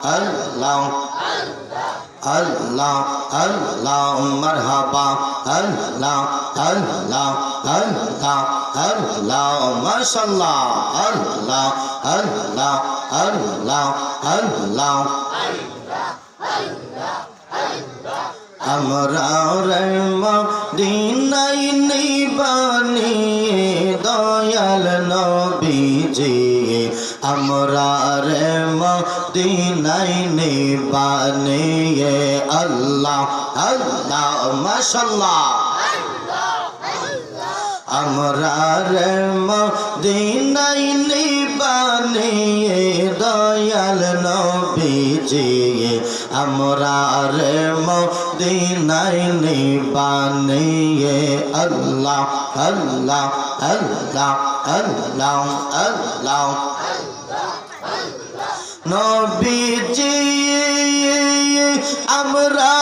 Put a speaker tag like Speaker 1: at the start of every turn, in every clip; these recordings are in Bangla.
Speaker 1: আল্লাহ আল্লাহ আল্লাহ, মারহাবা, আল্লাহ আল্লাহ আল্লাহ আল্লাহ মাশাল্লাহ আল্লাহ আল্লাহ আল্লাহ আল্লাহ। আমরা মদিনাই নিবানি দয়াল নবীজি। আমরা রে মদিনাই নিবানি আল্লাহ আল্লাহ, মাশাল্লাহ। আমরা রে মদিনাই নিবানি দয়াল নবীজি আমরা রে মদিনাই নিবানি আল্লাহ আল্লাহ আল্লাহ আল্লাহ আল্লাহ। নবীজি, আমরা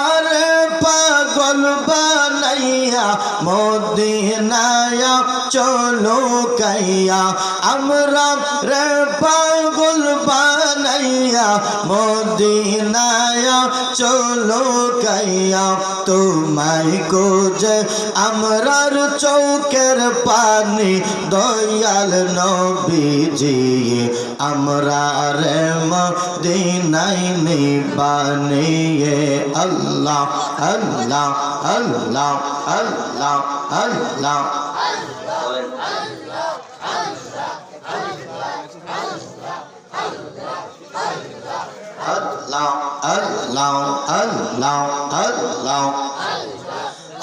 Speaker 1: পাগল বানাইয়া, মদিনায়া চলো কাইয়া। আমরা রে পাগল বানাইয়া, মদিনায়া চলো কাইয়া। তোমায় গোজে আমরার চৌকের পানি, দয়াল নবীজি। আমরা রে মদিনাই নিবানিয়ে আল্লাহ আল্লাহ আল্লাহ আল্লাহ আল্লাহ।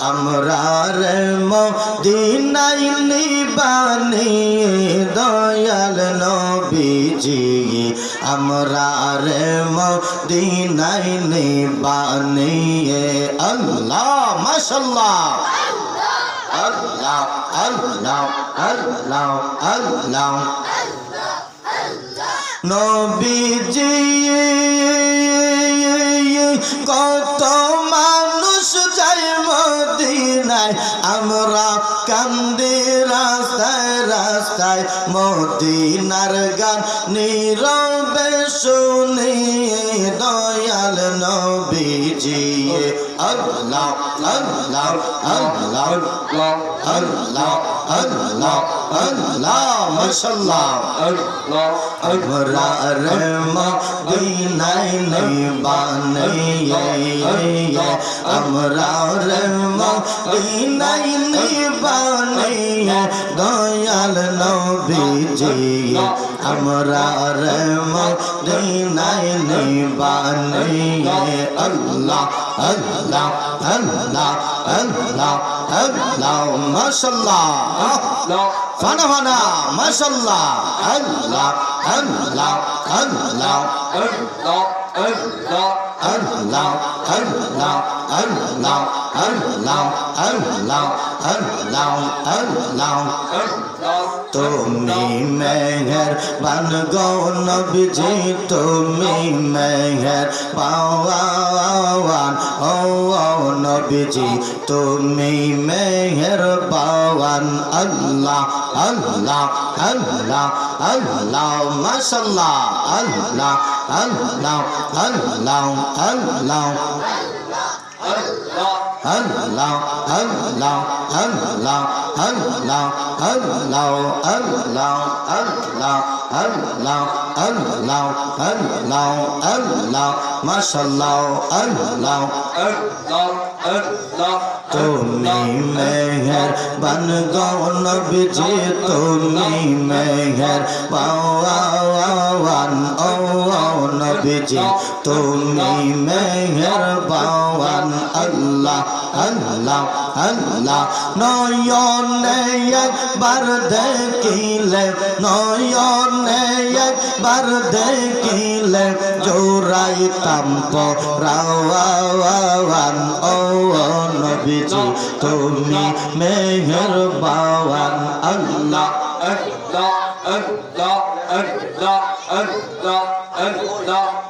Speaker 1: আমরা রে মদিনাই নিবানিয়ে দয়াল আমরা রে মদিনাই নিবানি আল্লাহ মাশাল্লাহ আল্লাহ আল্লাহ আল্লাহ আল্লাহ। নবীজি যায় মদিনায় আমরা কান্দি রাস্তায় রাস্তায় মদিনার গান নীরবে শুনি। দয়াল নবীজি আল্লাহ আল্লাহ আল্লাহ আল্লাহ আল্লাহ আল্লাহ মাশাআল্লাহ আল্লাহ আকবরা রহমা দিনাই নিবানিয়ে আমরা রহমা দিনাই নিবানিয়ে দয়াল নবীজি আমরা রে মদিনাই নিবানাইয়ে আল্লাহ আল্লাহ আল্লাহ আল্লাহ আল্লাহ মাশাল্লাহ ফানা ফানা মাশাল্লাহ আল্লাহ আল্লাহ আল্লাহ আল্লাহ আল্লাহ আল্লাহ আল্লাহ আল্লাহ আল্লাহ আল্লাহ তুমি মেঘের বান গো নবীজি, তুমি মেঘের পাওয়ান ও নবীজি, তুমি মেঘের পাওয়ান। আল্লাহ আল্লাহ আল্লাহ আল্লাহ মাশাল্লাহ আল্লাহ আল্লাহ আল্লাহ আল্লাহ। তুমি মেহের বন গৌন বিজি তুমি মেহের পাওয়ান ও নবীজি তুমি মেহের পাওয়ান আল্লাহ আল্লাহ আল্লাহ নয়নে একবার দেখিলে নয়নে একবার দেখিলে জোড়াইতাম পরাওয়ান ও নবীজি তুমি মেহের বাওয়ান আল্লাহ আল্লাহ আল্লাহ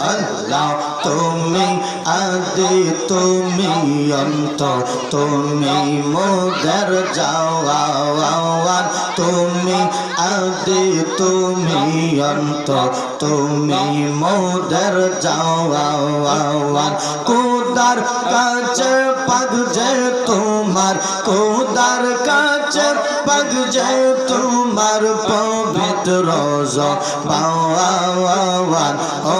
Speaker 1: আল্লাহ তুমি, আদি তুমি অন্ত তুমি, মোদের যাওয়ান তুমি, আদি তুমি অন্ত তুমি, মোদের যাওয়ান কোদার কাছে পাগ যে তোমার, কোদার কাছে পাগ যে তোমার পবিত্র বাওয়ান ও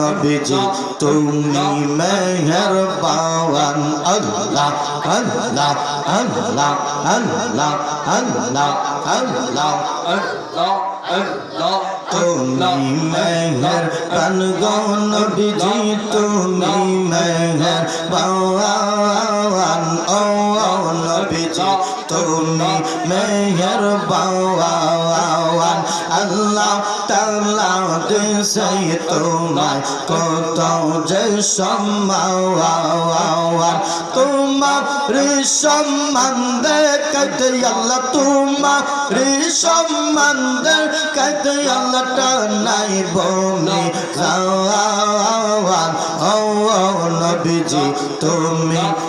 Speaker 1: নবীজি, তুমি মেহর বাওয়ান আল্লাহ আল্লাহ আল্লাহ আল্লাহ আল্লাহ আল্লাহ। তুমি মেহর পান গন বিজি তুমি মেহর বাওয়ান ও নবীজি তুমি মেহর বাওয়ান আল্লাহ তাআলা দেশে তোমায় কত যে সম্মান তোমার সম্মান দেখতে আল্লাহ, তোমার সম্মান দেখতে আল্লাহ টানাই বমি যাওয়ান ও, নবীজি, তুমি